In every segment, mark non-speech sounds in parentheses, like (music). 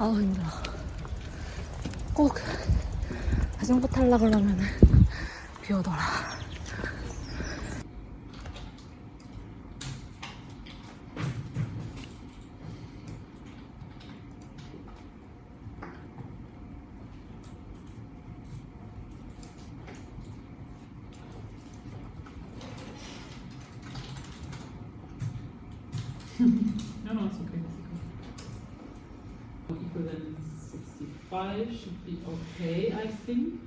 아우 힘들어. 꼭 자전거 타려고 그러면은 비 오더라. 65 should be okay, I think.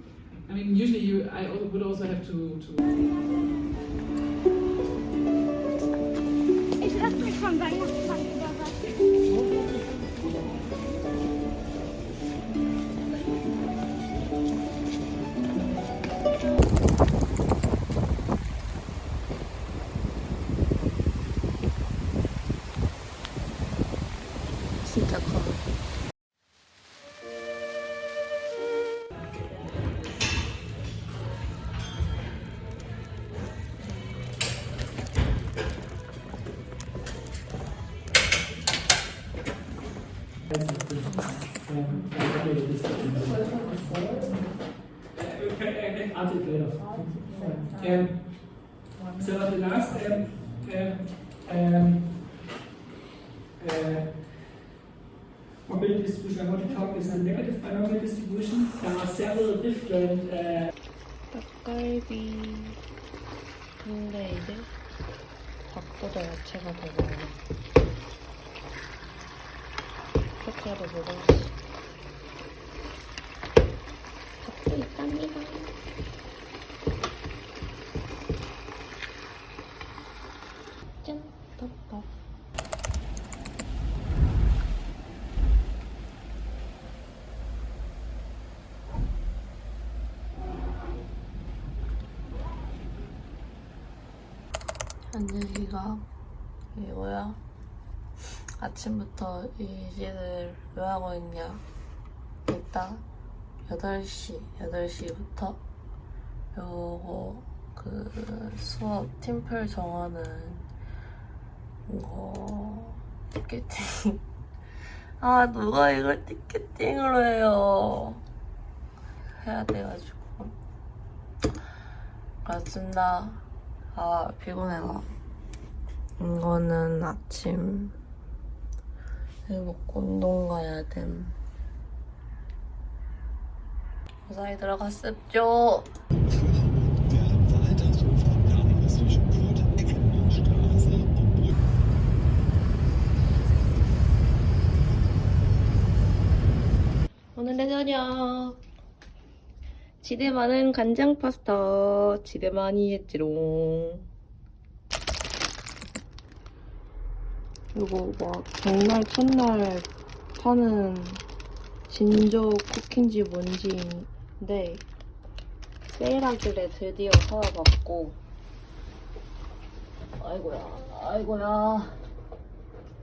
I mean, usually you, I would also have to, to Um, so the last um, um, um, uh, mobility distribution I want to talk is the negative binomial distribution. There are several different uh, 닭갈비. 근데 이제 닭보다 야채가 더 많아. 그렇게라도 먹어야지. 닭도 있답니다. 짠! 덮밥. 현진이가 이거야 아침부터 이 시를 왜 하고 있냐? 이따 8시 8시부터 요거 그 수업 팀플 정하는 거 티켓팅. (laughs) 아 누가 이걸 티켓팅으로 해요? 해야 돼가지고. 그렇습니다. 아 피곤해라 이거는 아침 이거 먹고 운동 가야 됨 무사히 Brück. 오늘의 저녁 지대 많은 간장 파스타 지대 많이 했지롱 이거 막 백날 첫날 파는 진저 쿠킹지 뭔지인데 세일하길래 드디어 사와봤고 아이고야 아이고야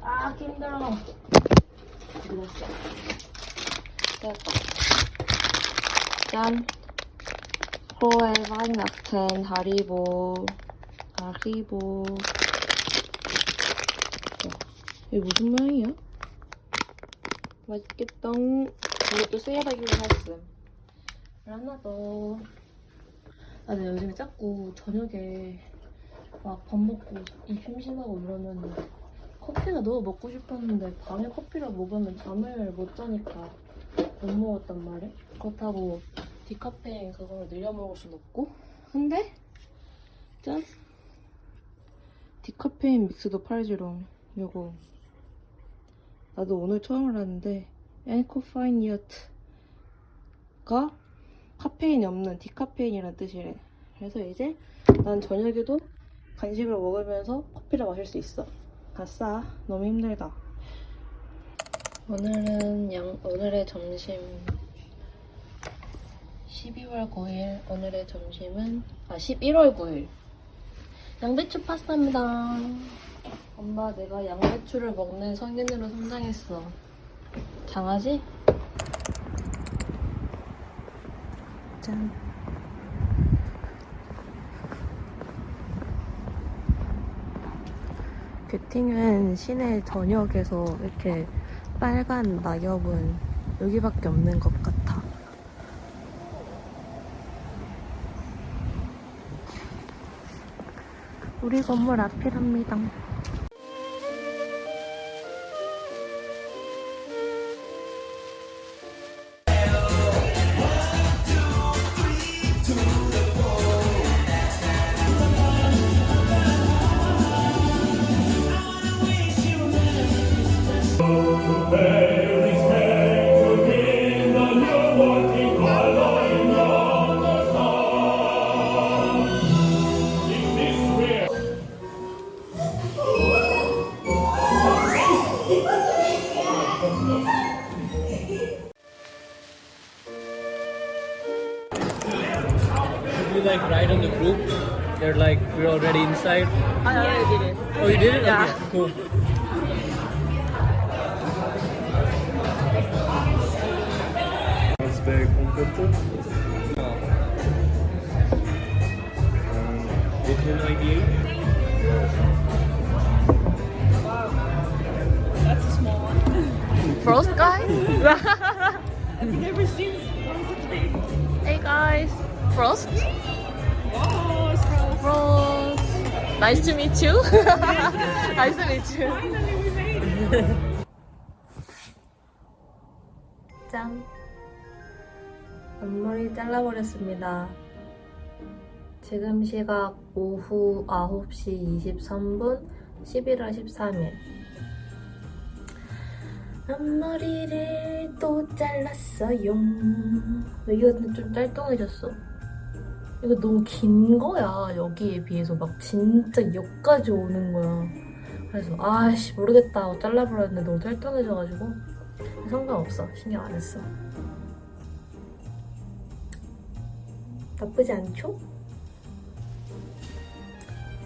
아 힘들어 그랬어 됐다. 짠. 프로의 와인나튼 하리보. 하리보. 야, 이게 무슨 모양이야? 맛있겠다. 이것도 세일하기로 샀음. 하나 더. 아, 근데 요즘에 자꾸 저녁에 막 밥 먹고 입 심심하고 이러면 커피가 너무 먹고 싶었는데 밤에 커피를 먹으면 잠을 못 자니까 못 먹었단 말이야. 그렇다고 디카페인 그걸 늘려 먹을 순 없고. 근데 짠 디카페인 믹스도 팔지롱. 요거 나도 오늘 처음 알았는데 엔코파이니어트가 카페인이 없는 디카페인이라는 뜻이래. 그래서 이제 난 저녁에도 간식을 먹으면서 커피를 마실 수 있어. 아싸, 너무 힘들다. 오늘은 양, 오늘의 점심 12월 9일 오늘의 점심은 아 11월 9일 양배추 파스타입니다 엄마 내가 양배추를 먹는 성인으로 성장했어 장하지? 짠 뷰팅은 시내 전역에서 이렇게 빨간 낙엽은 여기밖에 없는 것 같아. 우리 건물 앞이랍니다. What can I Frost guys. Hey guys, Frost? Frost, Frost. Frost. Nice to meet you. (laughs) nice to meet you. Finally we made it. 짠. 앞머리 잘라버렸습니다. 지금 시각 오후 9시 23분 11월 13일. 앞머리를 또 잘랐어요. 근데 좀 짤뚱해졌어. 이거 너무 긴 거야. 여기에 비해서 막 진짜 여기까지 오는 거야. 그래서 아씨 모르겠다 하고 잘라버렸는데 너무 짤뚱해져가지고 상관없어. 신경 안 했어. 나쁘지 않죠?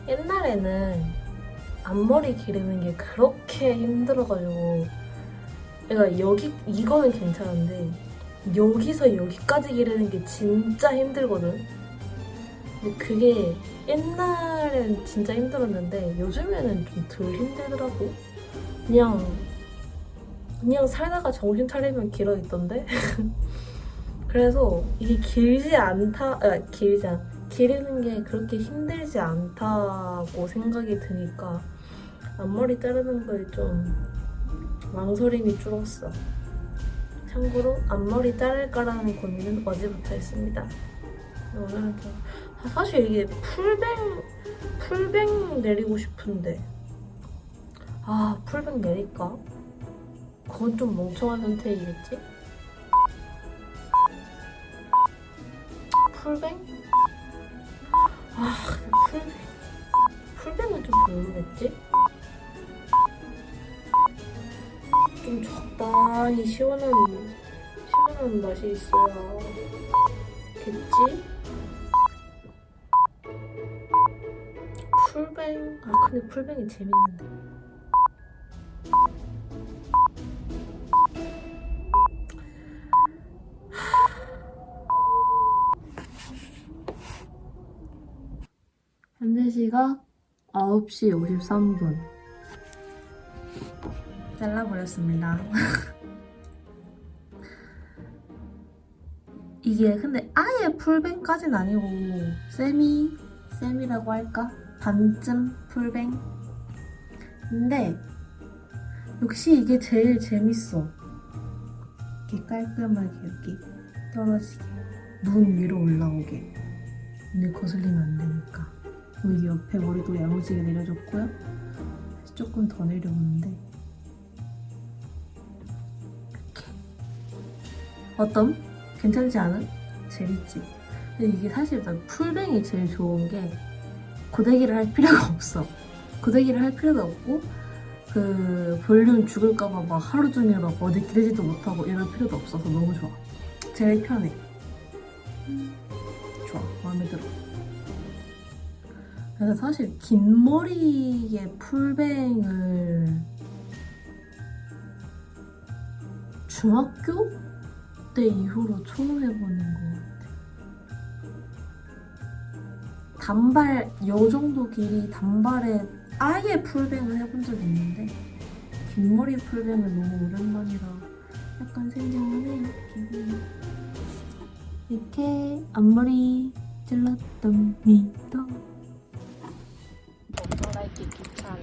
옛날에는 앞머리 기르는 게 그렇게 힘들어가지고 내가 여기 이거는 괜찮은데 여기서 여기까지 기르는 게 진짜 힘들거든. 근데 그게 옛날엔 진짜 힘들었는데 요즘에는 좀 덜 힘들더라고. 그냥 그냥 살다가 정신 차리면 길어 있던데. (laughs) 그래서 이게 길지 않다, 아, 길지 않, 기르는 게 그렇게 힘들지 않다고 생각이 드니까 앞머리 자르는 거에 좀 망설임이 줄었어. 참고로 앞머리 자를까라는 고민은 어제부터 했습니다. 오늘은 좀 아, 사실 이게 풀뱅 풀뱅 내리고 싶은데 아 풀뱅 내릴까? 그건 좀 멍청한 선택이겠지? 풀뱅? 아 근데 풀뱅 풀뱅은 좀 별로겠지? 좀 적당히 시원한 시원한 맛이 있어야 겠지? 풀뱅 아 근데 풀뱅이 재밌는데 시각 9시 53분 잘라버렸습니다. (laughs) 이게 근데 아예 풀뱅까진 아니고 세미 세미라고 할까? 반쯤 풀뱅. 근데 역시 이게 제일 재밌어. 이렇게 깔끔하게 여기 떨어지게 눈 위로 올라오게. 근데 거슬리면 안 되니까. 여기 옆에 머리도 야무지게 내려줬고요. 조금 더 내려오는데 어떤? 괜찮지 않은? 재밌지? 근데 이게 사실 난 풀뱅이 제일 좋은 게 고데기를 할 필요가 (laughs) 없어 고데기를 할 필요도 없고 그 볼륨 죽을까봐 막 하루 종일 막 어디 기대지도 못하고 이럴 필요도 없어서 너무 좋아 제일 편해 좋아 마음에 들어 그래서 사실 긴 머리에 풀뱅을 중학교 때 이후로 처음 해보는 것 같아. 단발, 요 정도 길이 단발에 아예 풀뱅을 해본 적이 있는데 긴 머리 풀뱅은 너무 오랜만이라 약간 생경하네요. 기분이. 이렇게 앞머리 잘랐답니다. 벗어나기 귀찮아.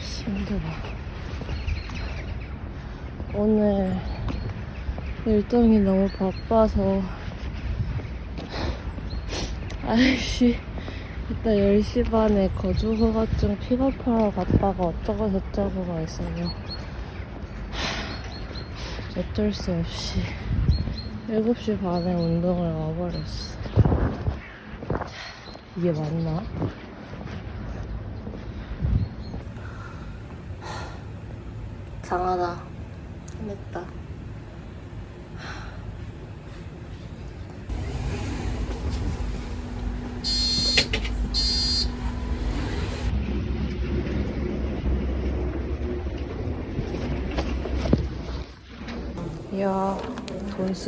힘들어. 오늘 일정이 너무 바빠서 아이씨 이따 10시 반에 거주 허가증 픽업하러 갔다가 어쩌고 저쩌고가 있어요. 어쩔 수 없이 7시 반에 운동을 와버렸어. 이게 맞나? 장하다. 했다.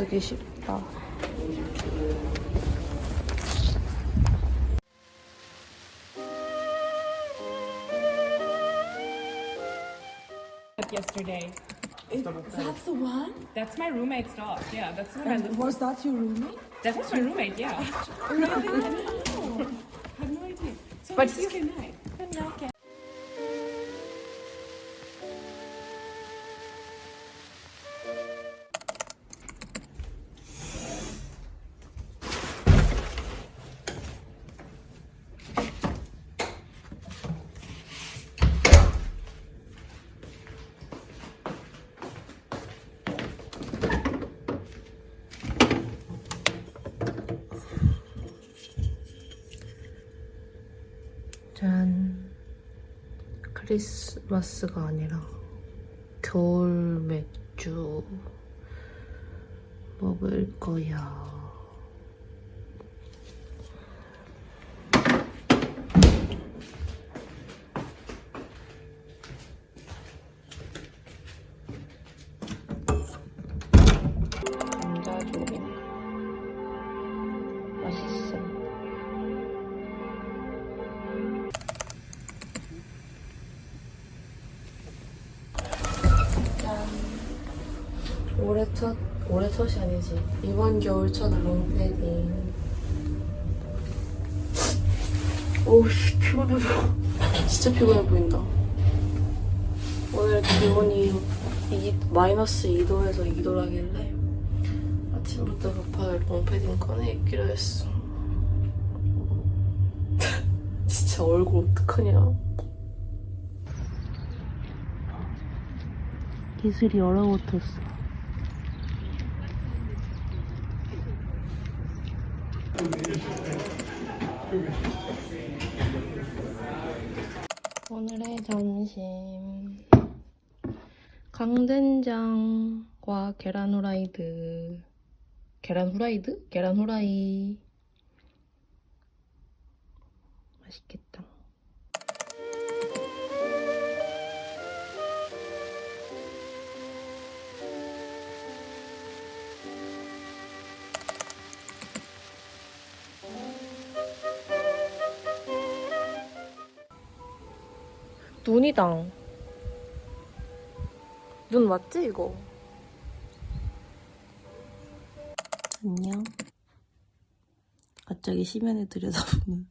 돈 쓰기 쉽다. yesterday. that's the one? That's my roommate's dog. Yeah, that's the one I live Was that your roommate? That was my roommate, yeah. (laughs) really? I didn't know. I had no idea. So but Tuesday night. 크리스마스가 아니라 겨울 맥주 먹을 거야. 첫이 아니지. 이번 겨울 첫 롱패딩. 오우씨, 피곤하다. 진짜 피곤해 보인다. 오늘 기온이 이, 마이너스 2도에서 2도라길래 아침부터 급하게 롱패딩 꺼내 입기로 했어. (laughs) 진짜 얼굴 어떡하냐. 기술이 얼어붙었어. 오늘의 점심. 강된장과 계란 후라이드. 계란 후라이드? 계란 후라이. 맛있겠다 눈이다. 눈 맞지 이거? 안녕. 갑자기 시면을 들여다보는.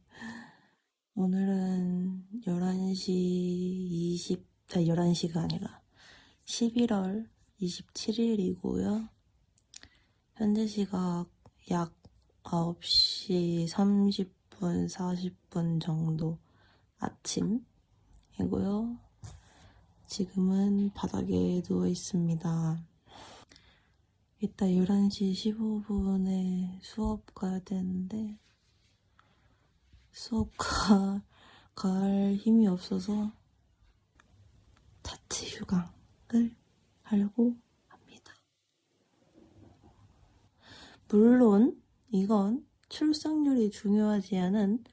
오늘은 11시 20, 아니 11시가 아니라 11월 27일이고요. 현재 시각 약 9시 30분, 40분 정도 아침. 이고요. 지금은 바닥에 누워 있습니다. 이따 11시 15분에 수업 가야 되는데 수업 가, (laughs) 갈 힘이 없어서 자체 휴강을 하려고 합니다. 물론 이건 출석률이 중요하지 않은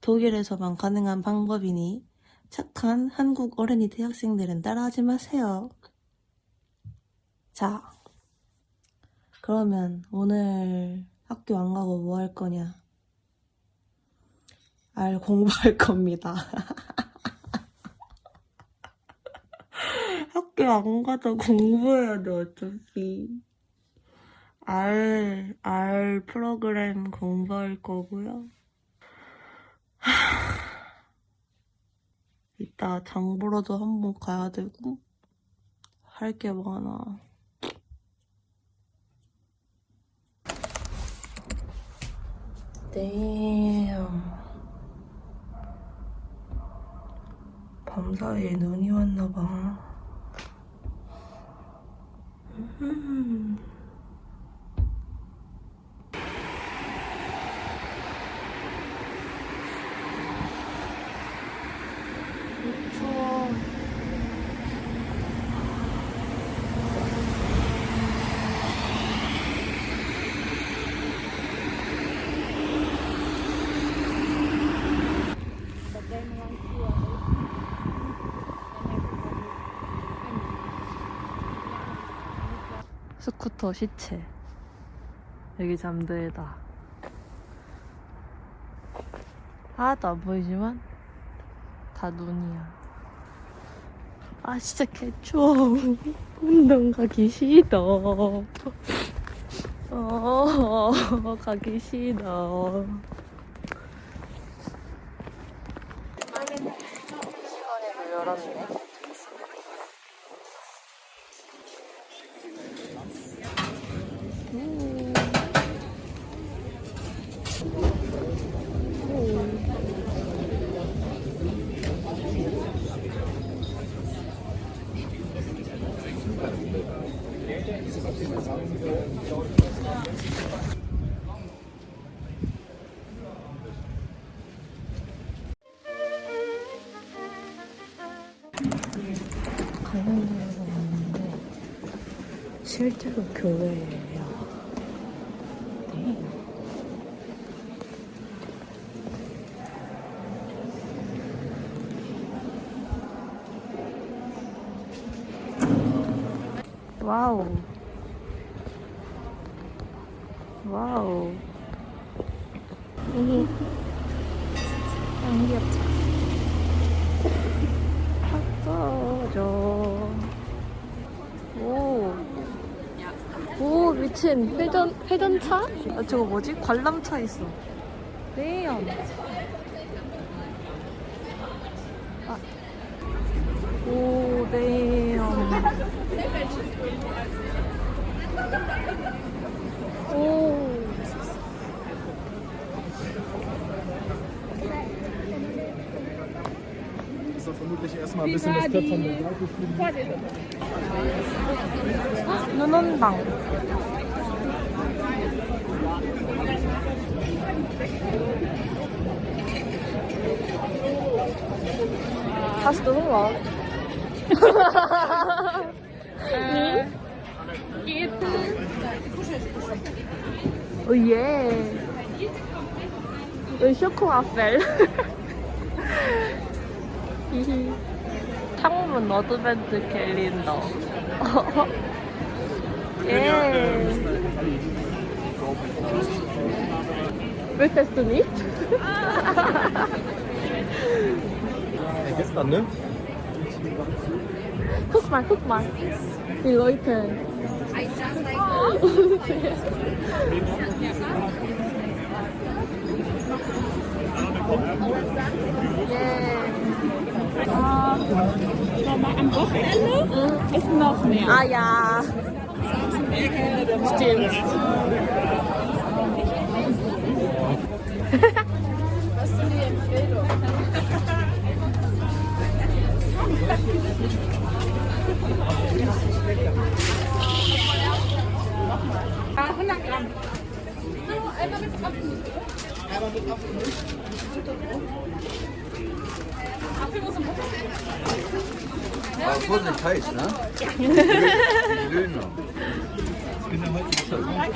독일에서만 가능한 방법이니 착한 한국 어린이 대학생들은 따라하지 마세요. 자, 그러면 오늘 학교 안 가고 뭐 할 거냐? 알 공부할 겁니다. (laughs) 학교 안 가도 공부해야 돼, 어차피. 알, 알 프로그램 공부할 거고요. 이따 장 보러도 한번 가야 되고, 할 게 많아. damn. 밤사이에 눈이 왔나봐. 음. 스쿠터 시체. 여기 잠들다. 하나도 안 보이지만 다 눈이야. 아 진짜 개추워. 운동 가기 싫어. 어 가기 싫어. 강릉에서 왔는데 실제로 교회예요. 네. 와우. 와우. 여기 안 귀엽죠? passaggio. 오. 오, 미친. 회전, 회전차? 아, 저거 뭐지? 관람차 있어. 네요. 아. 오, 네요. 오. Vermutlich erstmal ein bisschen das Pferd 눈온방. Hunger? Geht. Oh yeah. Ein Schokowaffel. 히히. 창문 어드벤트 캘린더. 예. Gestern, ne? Guck mal, guck mal. Die Leute. aber am Wochenende ist noch mehr. Ah ja. Stimmt. Was ist denn die Empfehlung? Ah, 100 Gramm. Einmal mit Apfel. Einmal mit Apfel. Apfel muss im Buch.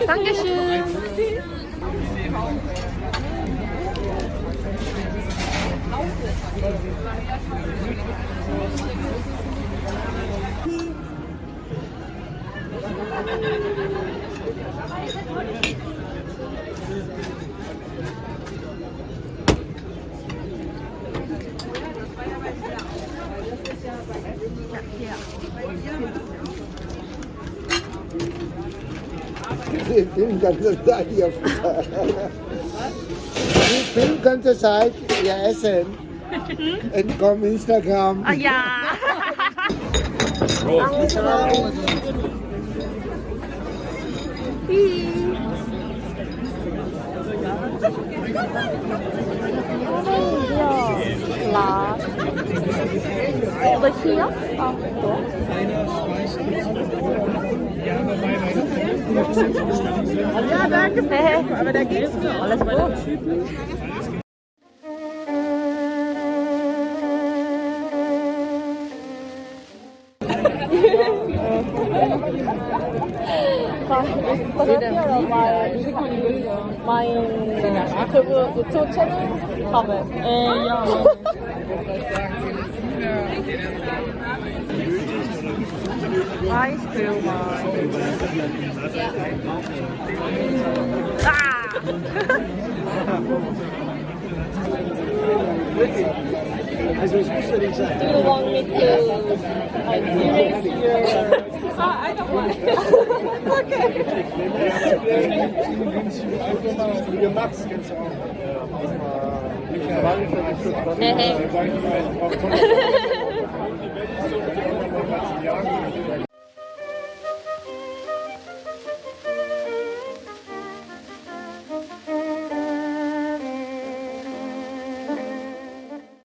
Dankeschön. Ich bin ganze Zeit film contestant ya SM and come Instagram. Oh, Ayan. Ja, danke. Aber da geht's mir. Alles gut. Mein Zimmer. Ach, so, so, so, so, so, so, so, so, so, so, so, so, so, so, so, muss ja nicht sagen. Do you want me to like erase your? Ah, I don't want. (laughs) okay. Wie Max kennst du auch. Hey,